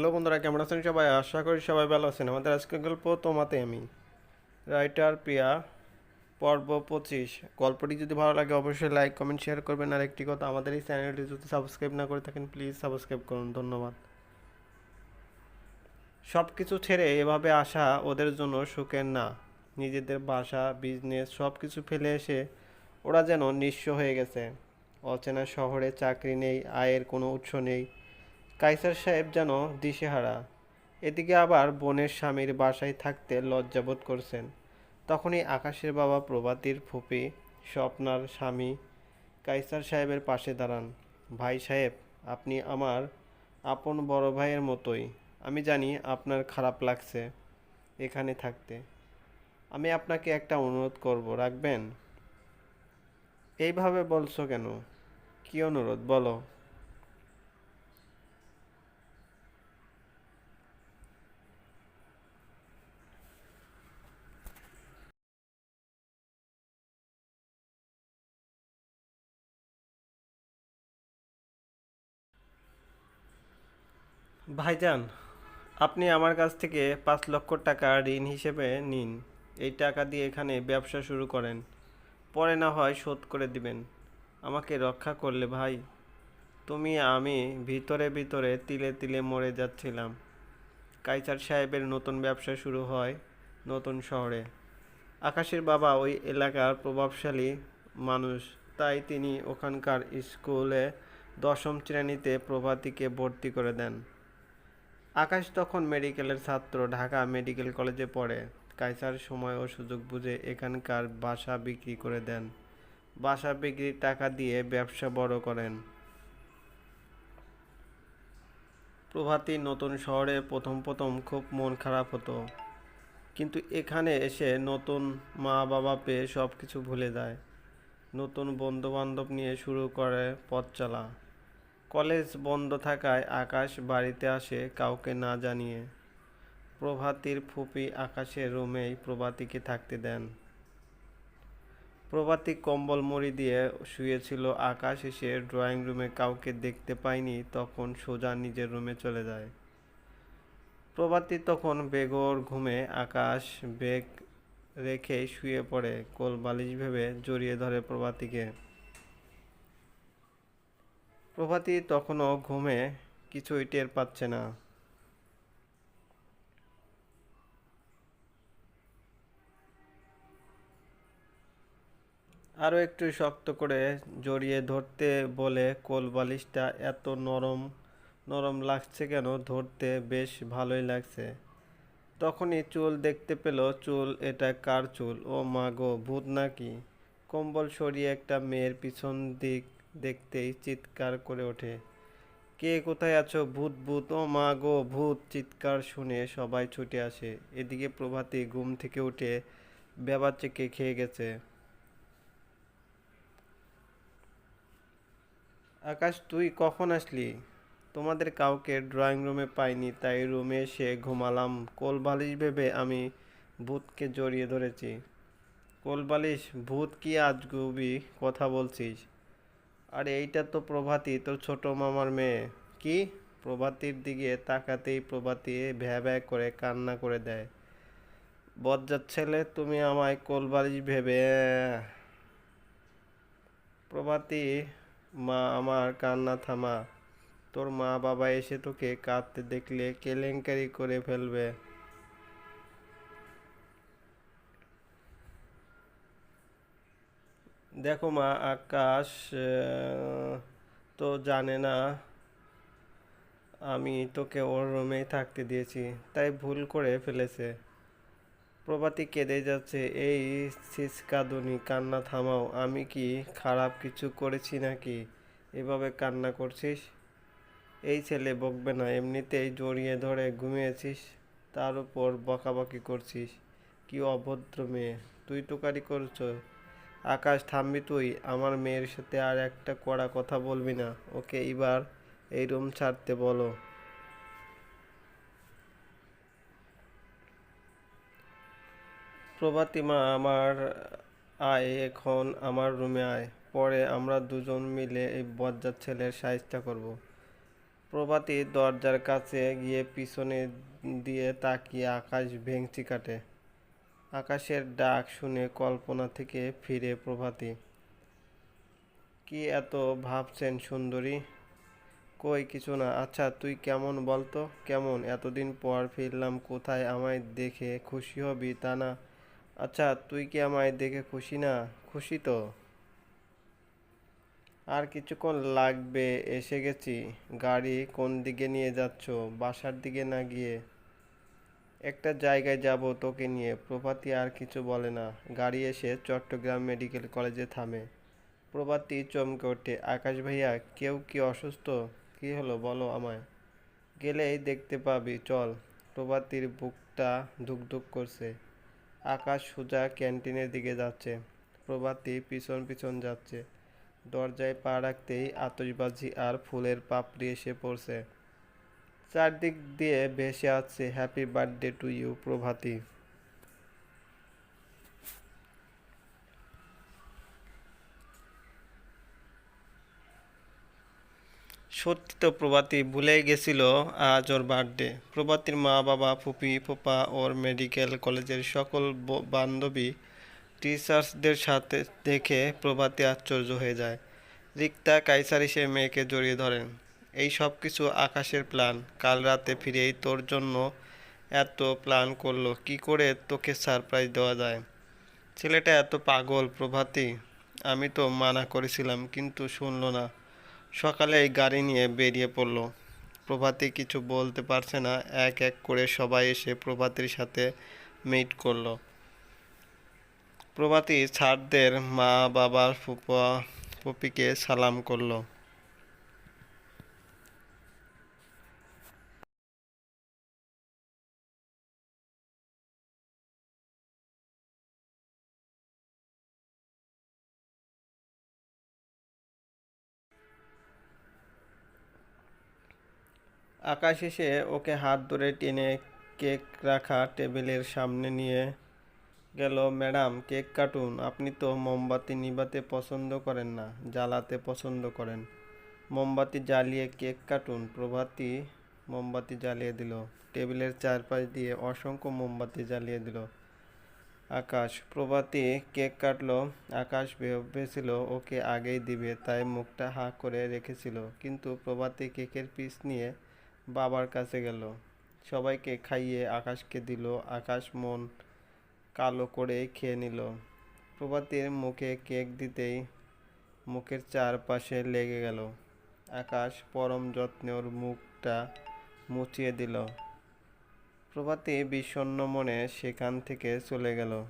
Hello বন্ধুরা, কেমন আছেন সবাই? আশা করি সবাই ভালো আছেন। আমাদের আজকের গল্প তোমাতে আমি। রাইটার প্রিয়া, পর্ব পঁচিশ। গল্পটি যদি ভালো লাগে, অবশ্যই লাইক, কমেন্ট, শেয়ার করবেন। আর একটি কথা, আমাদের এই চ্যানেলটি যদি সাবস্ক্রাইব না করে থাকেন, প্লিজ সাবস্ক্রাইব করুন। ধন্যবাদ। সব কিছু ছেড়ে এভাবে আসা ওদের জন্য সুখের না। নিজেদের বাসা বিজনেস সব কিছু ফেলে এসে ওরা যেন নিঃস্ব হয়ে গেছে। অচেনা শহরে চাকরি নেই, আয়ের কোনো উৎস নেই। কাইসার সাহেব যেন দিশেহারা। এদিকে আবার বোনের স্বামীর বাসায় থাকতে লজ্জাবোধ করছেন। তখনই আকাশের বাবা প্রভাতীর ফুপি, স্বপ্নার স্বামী কাইসার সাহেবের পাশে দাঁড়ান। ভাই সাহেব, আপনি আমার আপন বড় ভাইয়ের মতোই। আমি জানি আপনার খারাপ লাগছে এখানে থাকতে। আমি আপনাকে একটা অনুরোধ করব, রাখবেন? এইভাবে বলছো কেন? কী অনুরোধ? বলো। ভাইজান, আপনি আমার কাছ থেকে পাঁচ লক্ষ টাকা ঋণ হিসেবে নিন। এই টাকা দিয়ে এখানে ব্যবসা শুরু করেন। পরে না হয় শোধ করে দিবেন। আমাকে রক্ষা করলে ভাই। তুমি, আমি ভিতরে ভিতরে তিলে তিলে মরে যাচ্ছিলাম। কাইসার সাহেবের নতুন ব্যবসা শুরু হয় নতুন শহরে। আকাশের বাবা ওই এলাকার প্রভাবশালী মানুষ। তাই তিনি ওখানকার স্কুলে দশম শ্রেণীতে প্রভাতীকে ভর্তি করে দেন। আকাশ তখন মেডিকেলের ছাত্র, ঢাকা মেডিকেল কলেজে পড়ে। কাইসার সময় ও সুযোগ বুঝে এখানকার বাসা বিক্রি করে দেন। বাসা বিক্রির টাকা দিয়ে ব্যবসা বড় করেন। প্রভাতী নতুন শহরে প্রথম প্রথম খুব মন খারাপ হতো। কিন্তু এখানে এসে নতুন মা বাবা পেয়ে সব কিছু ভুলে যায়। নতুন বন্ধু বান্ধব নিয়ে শুরু করে পথ চলা। কলেজ বন্ধ থাকায় আকাশ বাড়িতে আসে কাউকে না জানিয়ে। প্রভাতীর ফুপি আকাশের রুমেই প্রভাতীকে থাকতে দেন। প্রভাতী কম্বল মুড়ি দিয়ে শুয়েছিল। আকাশ এসে ড্রয়িং রুমে কাউকে দেখতে পায়নি। তখন সোজা নিজের রুমে চলে যায়। প্রভাতী তখন বেগর ঘুমে আকাশ বেগ রেখে শুয়ে পড়ে। কোল বালিশ ভেবে জড়িয়ে ধরে প্রভাতীকে। প্রভাতী তখনও ঘুমে কিছুই টের পাচ্ছে না। আরও একটু শক্ত করে জড়িয়ে ধরতে বলে কোল বালিশটা এত নরম নরম লাগছে কেন? ধরতে বেশ ভালোই লাগছে। তখনই চুল দেখতে পেল, চুল এটা কার চুল? ও মা গো, ভূত নাকি? কম্বল সরিয়ে একটা মেয়ের পিছন দিক দেখতেই চিৎকার করে ওঠে। কে কোথায় আছো? ভূত ভূত, ও মা গো, ভূত! চিৎকার শুনে সবাই ছুটে আসে। এদিকে প্রভাতী ঘুম থেকে উঠে বেবার চেকে খেয়ে গেছে। আকাশ, তুই কখন আসলি? তোমাদের কাউকে ড্রয়িং রুমে পাইনি, তাই রুমে এসে ঘুমালাম। কোল বালিশ ভেবে আমি ভূতকে জড়িয়ে ধরেছি। কোল বালিশ, ভূত কি আজগুবি কথা বলছিস? আরে এইটা তো প্রভাতী, তোর ছোট মামার মেয়ে। কি? প্রভাতীর দিকে তাকাতেই প্রভাতী ভ্যা ভ্যা করে কান্না করে দেয়। বজ্জাত ছেলে, তুমি আমায় কোল বালিশ ভেবে প্রভাতী, মা, আমার কান্না থামা। তোর মা বাবা এসে তোকে কাঁদতে দেখলে কেলেঙ্কারি করে ফেলবে। দেখো মা আকাশ তো জানে না, আমি তোকে ওর রুমেই থাকতে দিয়েছি, তাই ভুল করে ফেলেছে। প্রভাতী কেঁদে যাচ্ছে, এই সিসকাদুনি কান্না থামাও, আমি কি খারাপ কিছু করেছি নাকি? এভাবে কান্না করছিস? এই ছেলে বকবে না, এমনিতেই জড়িয়ে ধরে ঘুমিয়েছিস, তার উপর বকাবকি করছিস। কি অভদ্র মেয়ে, তুই তোকারি করছ? আকাশ, থামবি তুই। আমার মেয়ের সাথে আর একটা কড়া কথা বলবি না। ওকে এবার এই রুম ছাড়তে বলো। প্রভাতী মা, আমার আয় এখন আমার রুমে আয়। পরে আমরা দুজন মিলে এই বজ্জাত ছেলের সাহায্য করব। প্রভাতী দরজার কাছে গিয়ে পিছনে দিয়ে তাকিয়ে আকাশ ভেঙচি কাটে। আকাশের ডাক শুনে কল্পনা থেকে ফিরে প্রভাতী। কি এত ভাবছেন সুন্দরী? কই কিছু না। আচ্ছা তুই কেমন বলতো? কেমন? এতদিন পর ফিরলাম, কোথায় আমায় দেখে খুশি হবি তা না। আচ্ছা তুই কি আমায় দেখে খুশি না? খুশি তো। আর কিছুক্ষণ লাগবে, এসে গেছি। গাড়ি কোন দিকে নিয়ে যাচ্ছ? বাসার দিকে না গিয়ে? একটা জায়গায় যাব তোকে নিয়ে। প্রভাতী আর কিছু বলে না। গাড়ি এসে চট্টগ্রাম মেডিকেল কলেজে থামে। প্রভাতি চমকে ওঠে, আকাশ ভাইয়া, কেউ কি অসুস্থ? কি হলো বলো আমায়। গেলেই দেখতে পাবি, চল। প্রভাতীর বুকটা ধুকধুক করছে। আকাশ সোজা ক্যান্টিনের দিকে যাচ্ছে। প্রভাতী পিছন পিছন যাচ্ছে। দরজায় পা রাখতেই আতশবাজি আর ফুলের পাপড়ি এসে পড়ছে। চারদিক দিয়ে ভেসে আছে happy birthday to you, Prabhati. সত্যি তো প্রভাতী ভুলেই গেছিল আজ ওর বার্থডে। প্রভাতীর মা, বাবা, ফুপি, ফুপা ওর মেডিকেল কলেজের সকল বান্ধবী, টিচার্সদের সাথে দেখে প্রভাতী আশ্চর্য হয়ে যায়। রিক্তা কাইসার এসে মেয়েকে জড়িয়ে ধরেন। এই সব কিছু আকাশের প্ল্যান কাল রাতে ফিরেই তোর জন্য এত প্ল্যান করল। কি করে তোকে সারপ্রাইজ দেওয়া যায়? ছেলেটা এত পাগল, প্রভাতী। আমি তো মানা করেছিলাম, কিন্তু শুনলো না। সকালে এই গাড়ি নিয়ে বেরিয়ে পড়ল। প্রভাতী কিছু বলতে পারছে না। এক এক করে সবাই এসে প্রভাতীর সাথে মিট করল। প্রভাতী ছাড়দের মা বাবার ফুপা ফুপিকে সালাম করল। আকাশ এসে ওকে হাত ধরে টেনে কেক রাখা টেবিলের সামনে নিয়ে গেল, ম্যাডাম, কেক কাটুন। আপনি তো মোমবাতি নিবাতে পছন্দ করেন না, জ্বালাতে পছন্দ করেন। মোমবাতি জ্বালিয়ে কেক কাটুন। প্রভাতী মোমবাতি জ্বালিয়ে দিল। টেবিলের চারপাশ দিয়ে অসংখ্য মোমবাতি জ্বালিয়ে দিল। আকাশ, প্রভাতী কেক কাটলো। আকাশ ভেবেছিল ওকে আগেই দিবে, তাই মুখটা হা করে রেখেছিল। কিন্তু প্রভাতী কেকের পিস নিয়ে বাবার কাছে গেল। সবাইকে খাইয়ে আকাশকে দিল। আকাশ মন কালো করে খেয়ে নিল। প্রভাতের মুখে কেক দিতেই মুখের চারপাশে লেগে গেল। আকাশ পরম যত্নে ওর মুখটা মুছিয়ে দিল। প্রভাতী বিষণ্ণ মনে সেখান থেকে চলে গেল।